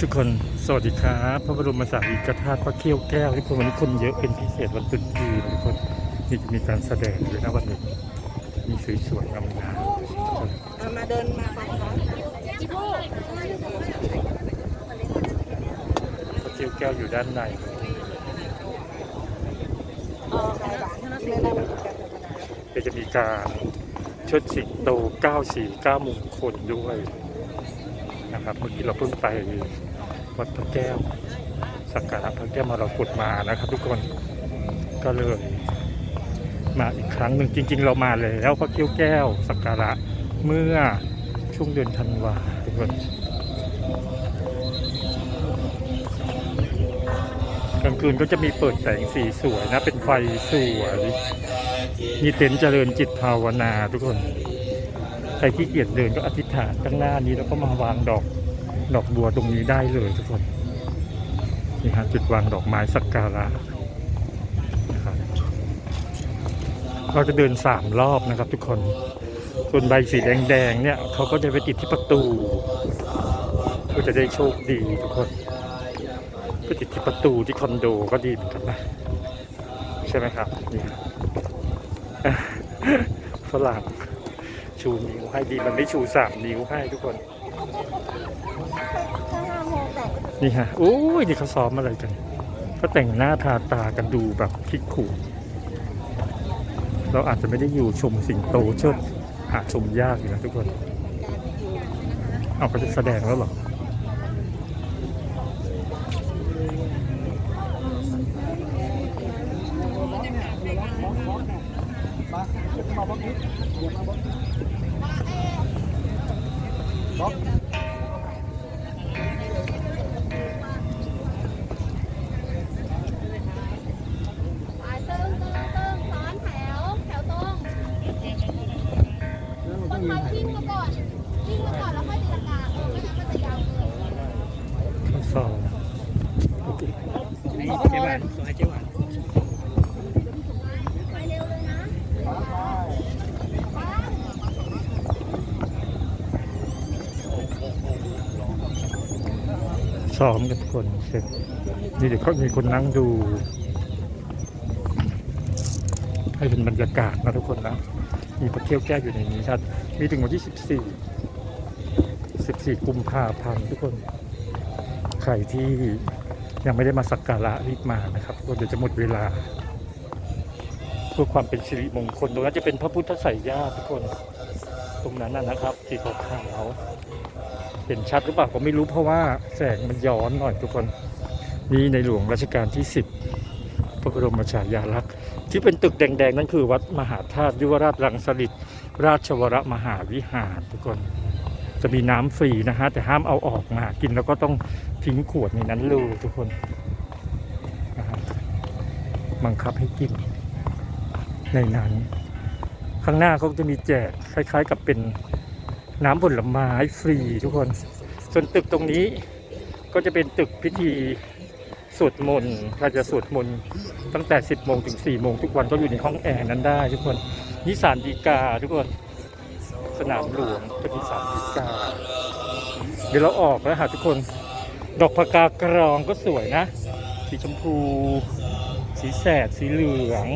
ทุกคนสวัสดีครับพระบรมสารีริกธาตุพระเขี้ยวแก้วทุกคนวันนี้คนเยอะเป็นพิเศษวันตรุษจีนทุกคนนี่จะมีการแสดงด้วยนะวันนี้มีสวยๆงามๆทุกคนเอามาเดินมาฟังเขาพระเขี้ยวแก้วอยู่ด้านในเอาไข่หวานไม่ได้กันธรรมดาเดี๋ยวจะมีการเชิดสิงโตเก้าสีเก้ามงคลด้วยนะครับเมื่อกี้เราเพิ่งไป วัดพระแก้ว สักการะพระแก้วมรกตมานะครับทุกคนก็เลย มาอีกครั้งหนึ่งจริง ๆ เรามาแล้วพระเกี้ยวแก้ว สักการะเมื่อช่วงเดือนธันวาทุกคนกลางคืนก็จะมีเปิดแสงสีสวยนะ เป็นไฟสวยมีเต็นท์เจริญจิตภาวนาทุกคน ใครที่เกียจเดินก็อธิษฐานข้างหน้านี้แล้วก็มาวางดอก ดอกบัวตรงนี้ได้เลยทุกคนนี่ฮะจุดวางดอกไม้สักการะนะครับเราจะเดินสามรอบนะครับ ทุกคนส่วนใบสีแดงๆเนี่ยเขาก็จะไปติดที่ประตูเพื่อจะได้โชคดีทุกคนก็ติดที่ประตูที่คอนโดก็ดีเหมือนกันนะใช่ไหมครับนี่ฝรั่งชูนิ้วให้ดีมันไม่ชูสามนิ้วให้ทุกคน นี่ฮะโอ้ยนี่เขาซ้อมอะไรกันก็แต่งหน้าทาตากันดูแบบคิกขู่ เราอาจจะไม่ได้อยู่ชมสิงโตเชิดหาชมยากอยู่นะทุกคน เอาเขาจะแสดงแล้วหรอส วิ่งมาก่อนวิ่งมาก่อนแล้วค่อยตีลังกาเออไม่งั้นมันจะยาวเกินเขาซ้อมโอเคเจ๊หวานขอให้เจ๊หวานไปเร็วเลยนะซ้อมกันทุกคนเสร็จนี่เดี๋ยวเขามีคนนั่งดู ให้เป็นบรรยากาศนะทุกคนนะ มีพระเที่ยวแก้วอยู่ในนี้ครับ มีถึงวันที่ 14 14 กุมภาพันธ์ทุกคน ใครที่ยังไม่ได้มาสักการะรีบมานะครับเดี๋ยวจะหมดเวลา เพื่อความเป็นสิริมงคล ตรงนั้นจะเป็นพระพุทธไสยญาติทุกคน ตรงนั้นนะนะครับสีขาวๆเห็นชัดหรือเปล่าผมไม่รู้เพราะว่าแสงมันย้อนหน่อยทุกคน นี่ในหลวงรัชกาลที่ 10 พระบรมฉายาลักษณ์ ที่เป็นตึกแดงๆ นั่นคือวัดมหาธาตุยุวราชรังสฤษราชวรมหาวิหารทุกคนจะมีน้ำฟรีนะฮะ แต่ห้ามเอาออกมากินแล้วก็ต้องทิ้งขวดในนั้นเลยทุกคนนะฮะบังคับให้กิน ในนั้น ข้างหน้าเขาจะมีแจกคล้าย ๆ กับเป็นน้ำผลไม้ฟรีทุกคน ส่วนตึกตรงนี้ก็จะเป็นตึกพิธี สวดมนต์เราจะสวดมนต์ตั้งแต่ 10โมงถึง4โมงทุกวันก็อยู่ในห้องแอร์นั้นได้ ทุกคนนิสานดีกาทุกคนสนามหลวงจะมีสารดีกาเดี๋ยวเราออกแล้วหาทุกคน ดอกพกากรองก็สวยนะ สีชมพู สีแสด สีเหลือง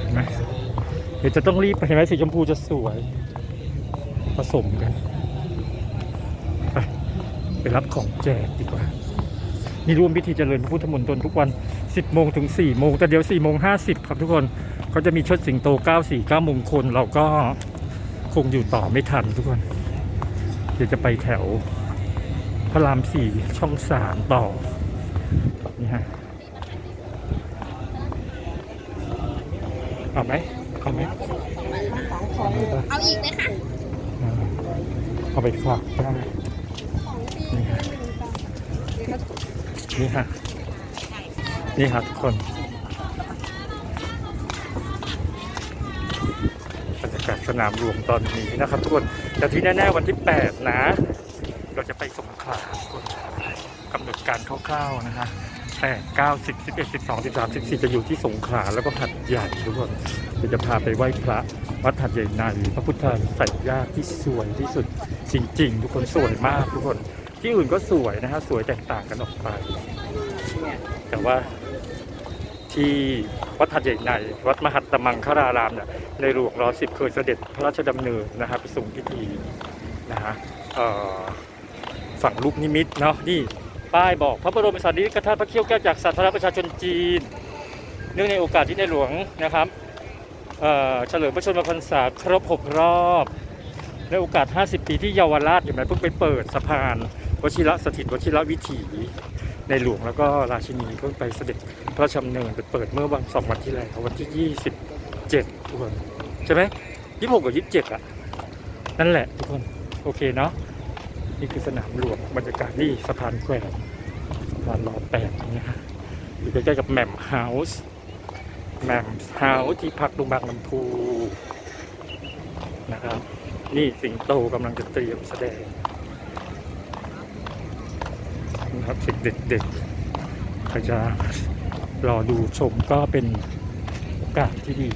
เห็นไหมเดี๋ยวจะต้องรีบไปเห็นไหมสีชมพูจะสวยผสมกัน ไปไปรับของแจกดีกว่า นี่ร่วมพิธีเจริญพระพุทธมนตรทุกวัน 10 โมงถึง 4 โมง แต่เดี๋ยว4โมง50 ครับทุกคนเขาจะมีชดสิงโต 94 9มงคลเราก็คงอยู่ต่อไม่ทันทุกคน เดี๋ยวจะไปแถวพระราม 4 ช่อง 3 ต่อ นี่ฮะ เอาไหมเอาไหมเอาไหมปะเอาอีกไหมคะอ่าเอาไปฝากได้ นี่ฮะนี่ฮะทุกคนบรรยากาศสนามหลวงตอนนี้นะครับทุกคนแต่ที่แน่ๆวันที่ 8 นะ เราจะไปสงขลาทุกคนกำหนดการคร่าวๆนะฮะ8 9 10 11 12 13 14จะอยู่ที่สงขลาแล้วก็หัดใหญ่ทุกคนเดี๋ยวจะพาไปไหว้พระวัดหัดใหญ่ในพระพุทธใส่ญาติที่สวยที่สุดจริง ๆ ทุกคนสวยมากทุกคน ที่อื่นก็สวยนะฮะสวยแตกต่างกันออกไป แต่ว่าที่วัดหัดใหญ่ในวัดมหัตตมังคารารามเนี่ยในหลวงรอสิบเคยเสด็จพระราชดำเนินนะฮะไปส่งพิธีนะฮะฝั่งลูกนิมิตเนาะนี่ป้ายบอกพระบรมสารีริกธาตุพระเขี้ยวแก้วจากสาธารณประชาชนจีน เนื่องในโอกาสที่ในหลวงนะครับเอ่อเฉลิมพระชนมพรรษาครบ 6 รอบ ในโอกาส 50 ปีที่เยาวราชเห็นไหมเพิ่งไปเปิดสะพาน วชิระสถิตวชิระวิถีในหลวงแล้วก็ราชินีเพิ่งไปเสด็จพระราชดำเนินไปเปิดเมื่อวันสองวันที่แล้ววันที่ 27 ทุกคนใช่ไหม26กับ27อะ นั่นแหละทุกคน โอเคเนาะนี่คือสนามหลวงบรรยากาศนี่สะพานแขวนสะพานรอแปดอย่างเงี้ยฮะอยู่ใกล้ๆกับแหม่มเฮาส์แหม่มเฮาส์ที่พักตรงบางลำพูนะครับ นี่สิงโตกำลังจะเตรียมแสดง นะครับเด็กๆใครจะรอดูชมก็เป็นโอกาสที่ดี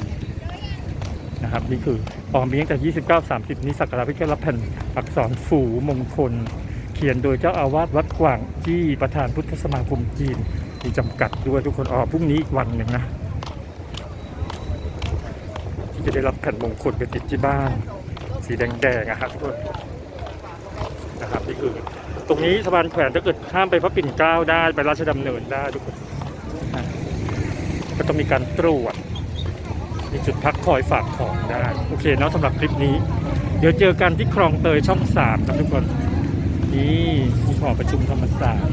นะครับนี่คือออมเลี้ยงแต่29 30 นี้สักการะพิเศษรับแผ่นอักษรฝูมงคล เขียนโดยเจ้าอาวาสวัดกว่างที่ประธานพุทธสมาคมจีนมีจำกัดด้วยทุกคนอ๋อพรุ่งนี้อีกวันหนึ่งนะที่จะได้รับแผ่นมงคลไปติดที่บ้าน สีแดงๆอะครับทุกคนนะครับนี่คือ ตรงนี้สะพานแขวนถ้าเกิดข้ามไปพระปิ่นเกล้าได้ไปราชดำเนินได้ทุกคนอะก็ต้องมีการตรวจมีจุดพักคอยฝากของได้โอเคเนาะสำหรับคลิปนี้ เดี๋ยวเจอกันที่คลองเตยช่องสามครับทุกคนนี่มีหอประชุมธรรมศาสตร์